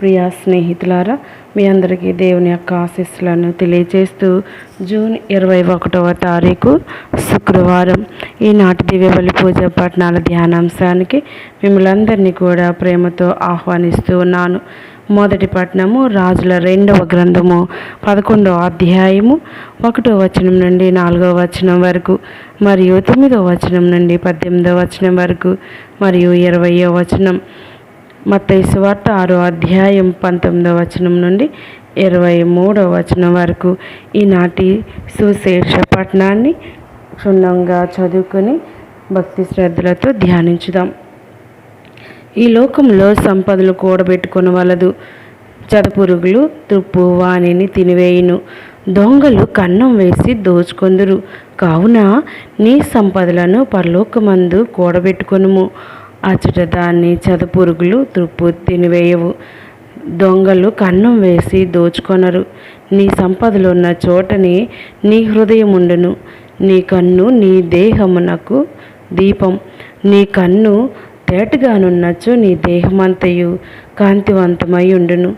ప్రియ స్నేహితులారా మీ అందరికీ దేవుని యొక్క ఆశీస్సులను తెలియజేస్తూ జూన్ ఇరవై ఒకటవ తారీఖు శుక్రవారం ఈనాటి దివ్యబలి పూజ పట్టణాల ధ్యానాంశానికి మిమ్మల్ని అందరినీ కూడా ప్రేమతో ఆహ్వానిస్తూ ఉన్నాను. మొదటి పట్టణము రాజుల రెండవ గ్రంథము పదకొండవ అధ్యాయము ఒకటో వచనం నుండి నాలుగవ వచనం వరకు మరియు తొమ్మిదవ వచనం నుండి పద్దెనిమిదవ వచనం వరకు మరియు ఇరవయో వచనం. మత్తయి వార్త ఆరో అధ్యాయం పంతొమ్మిదవ వచనం నుండి ఇరవై మూడవ వచనం వరకు. ఈనాటి సుశేష పట్టణాన్ని క్షుణ్ణంగా చదువుకొని భక్తి శ్రద్ధలతో ధ్యానించుదాం. ఈ లోకంలో సంపదలు కూడబెట్టుకుని వలదు. చదపురుగులు తుప్పు వాణిని తినివేయును. దొంగలు కన్నం వేసి దోచుకొందురు. కావున నీ సంపదలను పరలోకమందు కూడబెట్టుకొనుము. అచ్చట దాన్ని చదుపురుగులు తుప్పు తినివేయవు దొంగలు కన్నం వేసి దోచుకొనరు. నీ సంపదలు ఉన్న చోటని నీ హృదయం ఉండును నీ కన్ను నీ దేహమునకు దీపం. నీ కన్ను తేటగానున్నచో నీ దేహమంతయు కాంతివంతమై ఉండును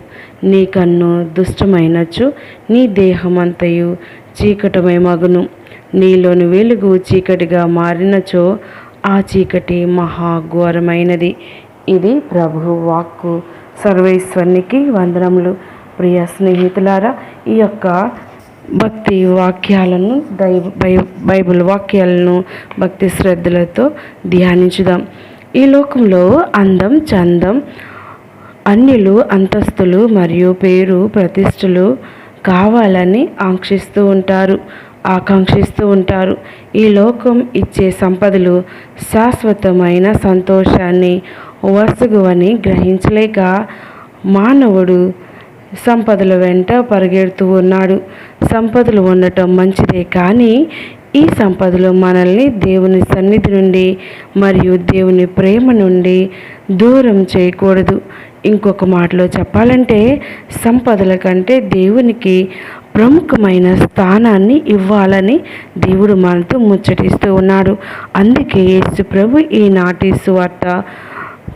నీ కన్ను దుష్టమైనచ్చు నీ దేహమంతయు చీకటమై మగును నీలోని వెలుగు చీకటిగా మారినచో ఆ చీకటి మహాఘోరమైనది. ఇది ప్రభు వాక్కు. సర్వేశ్వరునికి వందనములు. ప్రియ స్నేహితులారా ఈ యొక్క భక్తి వాక్యాలను దై బైబిల్ వాక్యాలను భక్తి శ్రద్ధలతో ధ్యానించుదాం. ఈ లోకంలో అందం చందం అన్యులు అంతస్తులు మరియు పేరు ప్రతిష్టలు కావాలని ఆంక్షిస్తూ ఉంటారు. ఆకాంక్షిస్తూ ఉంటారు. ఈ లోకం ఇచ్చే సంపదలు శాశ్వతమైన సంతోషాన్ని వసగువని గ్రహించలేక మానవుడు సంపదల వెంట పరిగెడుతూ ఉన్నాడు. సంపదలు ఉండటం మంచిదే కానీ ఈ సంపదలు మనల్ని దేవుని సన్నిధి నుండి మరియు దేవుని ప్రేమ నుండి దూరం చేయకూడదు. ఇంకొక మాటలో చెప్పాలంటే సంపదల కంటే దేవునికి ప్రముఖమైన స్థానాన్ని ఇవ్వాలని దేవుడు మనతో ముచ్చటిస్తూ ఉన్నాడు. అందుకే యేసు ప్రభు ఈనాటి సువార్త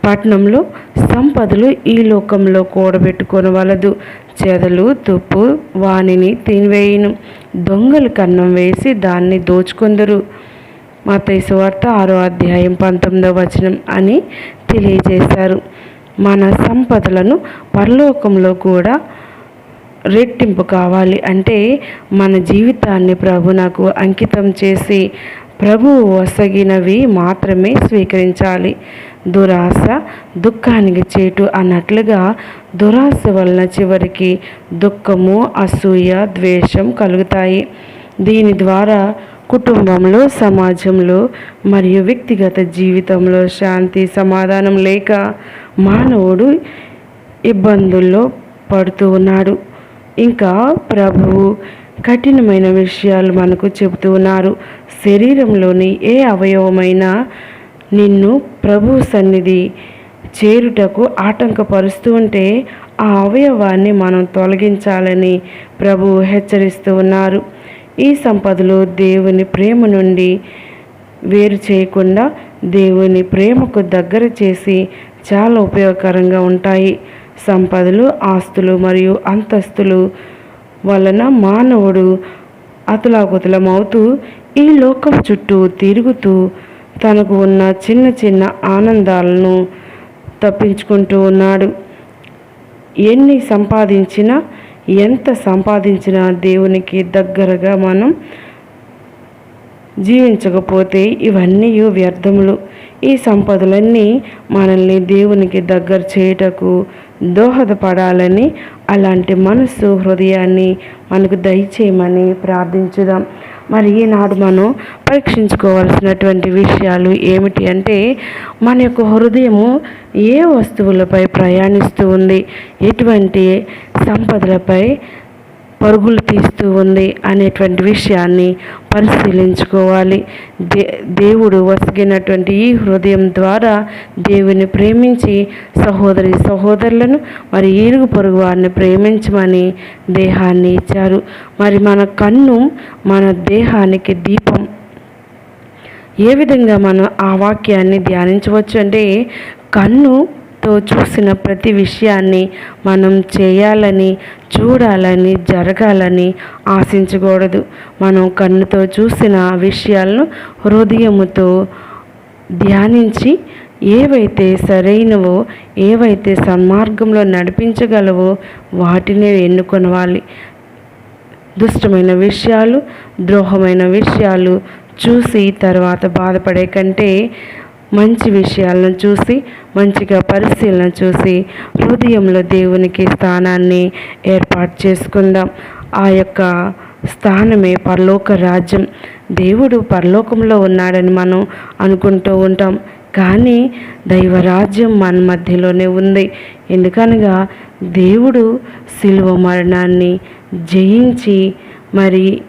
పట్టణంలో సంపదలు ఈ లోకంలో కూడబెట్టుకొనవలదు చెదలు తుప్పు వానిని తినివేయును. దొంగలు కన్నం వేసి దాన్ని దోచుకొందరు. మతైసు వార్త ఆరో అధ్యాయం పంతొమ్మిదవ వచనం అని తెలియజేశారు. మన సంపదలను పరలోకంలో కూడా రెట్టింపు కావాలి అంటే మన జీవితాన్ని ప్రభునకు అంకితం చేసి ప్రభు వసగినవి మాత్రమే స్వీకరించాలి. దురాశ దుఃఖానికి చేటు అన్నట్లుగా దురాశ వలన చివరికి దుఃఖము అసూయ ద్వేషం కలుగుతాయి. దీని ద్వారా కుటుంబంలో సమాజంలో మరియు వ్యక్తిగత జీవితంలో శాంతి సమాధానం లేక మానవుడు ఇబ్బందుల్లో పడుతూ ఉన్నాడు. ఇంకా ప్రభువు కఠినమైన విషయాలు మనకు చెబుతూ ఉన్నారు. శరీరంలోని ఏ అవయవమైనా నిన్ను ప్రభు సన్నిధి చేరుటకు ఆటంకపరుస్తూ ఉంటే ఆ అవయవాన్ని మనం తొలగించాలని ప్రభు హెచ్చరిస్తూ ఉన్నారు. ఈ సంపదలు దేవుని ప్రేమ నుండి వేరు చేయకుండా దేవుని ప్రేమకు దగ్గర చేసి చాలా ఉపయోగకరంగా ఉంటాయి. సంపదలు ఆస్తులు మరియు అంతస్తులు వలన మానవుడు అతులాకుతలమవుతూ ఈ లోకం చుట్టూ తిరుగుతూ తనకు ఉన్న చిన్న చిన్న ఆనందాలను తప్పించుకుంటూ ఉన్నాడు. ఎన్ని సంపాదించినా ఎంత సంపాదించినా దేవునికి దగ్గరగా మనం జీవించకపోతే ఇవన్నీ వ్యర్థములు. ఈ సంపదలన్నీ మనల్ని దేవునికి దగ్గర చేయుటకు దోహదపడాలని అలాంటి మనస్సు హృదయాన్ని మనకు దయచేయమని ప్రార్థించుదాం. మరి ఈనాడు మనం పరీక్షించుకోవాల్సినటువంటి విషయాలు ఏమిటి అంటే మన యొక్క హృదయము ఏ వస్తువులపై ప్రయాణిస్తూ ఉంది? ఎటువంటి సంపదలపై పరుగులు తీస్తూ ఉంది అనేటువంటి విషయాన్ని పరిశీలించుకోవాలి. దే దేవుడు వసిగినటువంటి ఈ హృదయం ద్వారా దేవుని ప్రేమించి సహోదరి సహోదరులను మరి ఈరుగు పొరుగు వారిని ప్రేమించమని దేహాన్ని ఇచ్చారు. మరి మన కన్ను మన దేహానికి దీపం. ఏ విధంగా మనం ఆ వాక్యాన్ని ధ్యానించవచ్చు అంటే కన్ను తో చూసిన ప్రతి విషయాన్ని మనం చేయాలని చూడాలని జరగాలని ఆశించకూడదు. మనం కన్నుతో చూసిన విషయాలను హృదయముతో ధ్యానించి ఏవైతే సరైనవో ఏవైతే సన్మార్గంలో నడిపించగలవో వాటినే ఎన్నుకొనవాలి. దుష్టమైన విషయాలు ద్రోహమైన విషయాలు చూసి తర్వాత బాధపడే కంటే మంచి విషయాలను చూసి మంచిగా పరిశీలన చూసి హృదయంలో దేవునికి స్థానాన్ని ఏర్పాటు చేసుకుందాం. ఆ యొక్క స్థానమే పరలోక రాజ్యం. దేవుడు పరలోకంలో ఉన్నాడని మనం అనుకుంటూ ఉంటాం. కానీ దైవరాజ్యం మన మధ్యలోనే ఉంది. ఎందుకనగా దేవుడు శిలువ మరణాన్ని జయించి మరి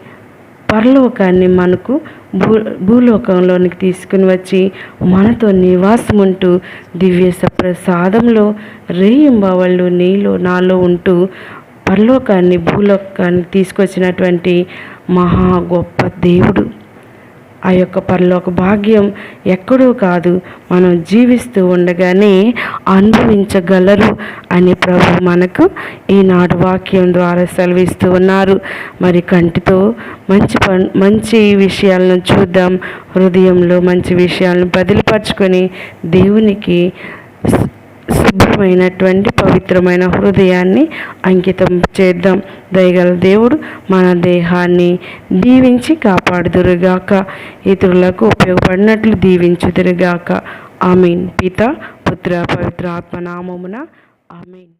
పరలోకాన్ని మనకు భూ భూలోకంలోనికి తీసుకుని వచ్చి మనతో నివాసం ఉంటూ దివ్య ప్రసాదంలో రేయింబవళ్ళు నీలో నాలో ఉంటూ పరలోకాన్ని భూలోకాన్ని తీసుకొచ్చినటువంటి మహా గొప్ప దేవుడు. ఆ యొక్క పరలోక భాగ్యం ఎక్కడో కాదు. మనం జీవిస్తూ ఉండగానే అనుభవించగలరు అని ప్రభు మనకు ఈనాడు వాక్యం ద్వారా సెలవిస్తూ ఉన్నారు. మరి కంటితో మంచి పన్ మంచి విషయాలను చూద్దాం. హృదయంలో మంచి విషయాలను బదిలిపరచుకొని దేవునికి శుభ్రమైనటువంటి పవిత్రమైన హృదయాన్ని అంకితం చేద్దాం. దయగల దేవుడు మన దేహాన్ని దీవించి కాపాడుదురుగాక. ఇతరులకు ఉపయోగపడినట్లు దీవించుదురుగాక. ఆమెన్. పిత పుత్ర పవిత్ర ఆత్మనామమున ఆమెన్.